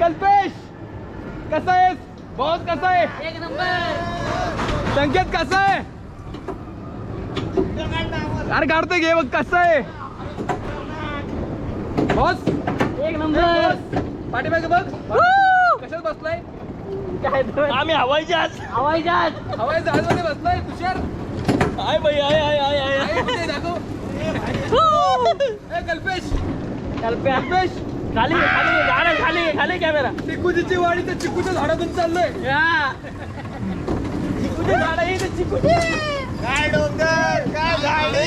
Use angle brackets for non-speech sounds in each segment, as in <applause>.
कल्पेश कसा आहेस? बॉस कसा आहे? एक नंबर. संकेत कसा आहे? अरे काढतोय घे बघ कसा आहे? बॉस एक नंबर. पाठीमागे बघ. कशात बसलाय? आम्ही हवाई जहाज हवाई जहाज हवाई जहाजमध्ये बसलाय तुषार. आय बाई आय आय आय आय. दाखव. ए कल्पेश. कल्प्या खाली खाली झाड खाली खाली कॅमेरा चिकूची वाडी तर चिकूच्या झाडातून चाललोय. या. चिकूचे झाड आहे इथे चिकूचे. काय डोंगर काय झाडे?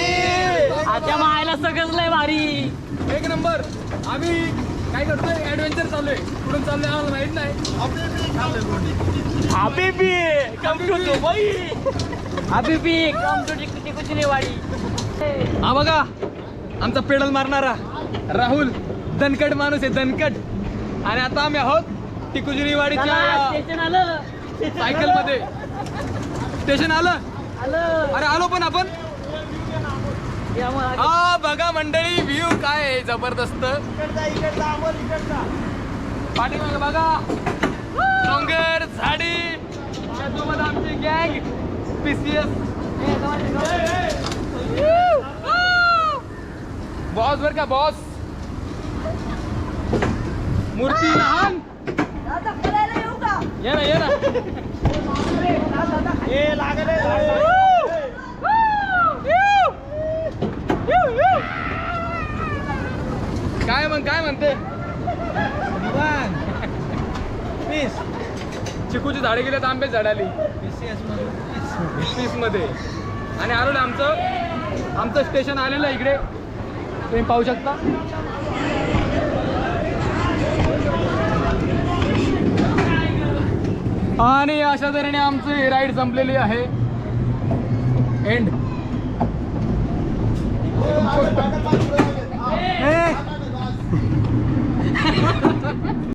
आता मायला सगळंच लय भारी. एक नंबर. आम्ही काय करतोय? ऍडव्हेंचर चाललोय. कुठून चाललोय आम्हाला माहीत नाही. हबीबी कम टू दुबई हबीबी कम टू टिकुचली वाडी? हा बघा आमचा पेडल मारणारा. राहुल दणकट माणूस आहे दणकट. आणि आता आम्ही आहोत टिकुजुरी चला, वाडीच्या स्टेशन आलं. सायकलमध्ये स्टेशन आलं? आलं. अरे आलो पण आपण. हा बघा मंडळी व्ह्यू काय आहे जबरदस्त. पाठीमागे बघा. डोंगर झाडी. आमची गँग पीसीएस बॉस बर का बॉस? मूर्ती लहान. ये ना ये ना. <laughs> हे लागले काय मग काय म्हणते? चिकूची झाडे गेले तर आंबेच झाड आली. पीसमध्ये. आणि आलो आमचं आमचं स्टेशन आलेलं इकडे. तुम्ही पाहू शकता. आणि अशा तऱ्हेने आमची राईड संपलेली आहे. एंड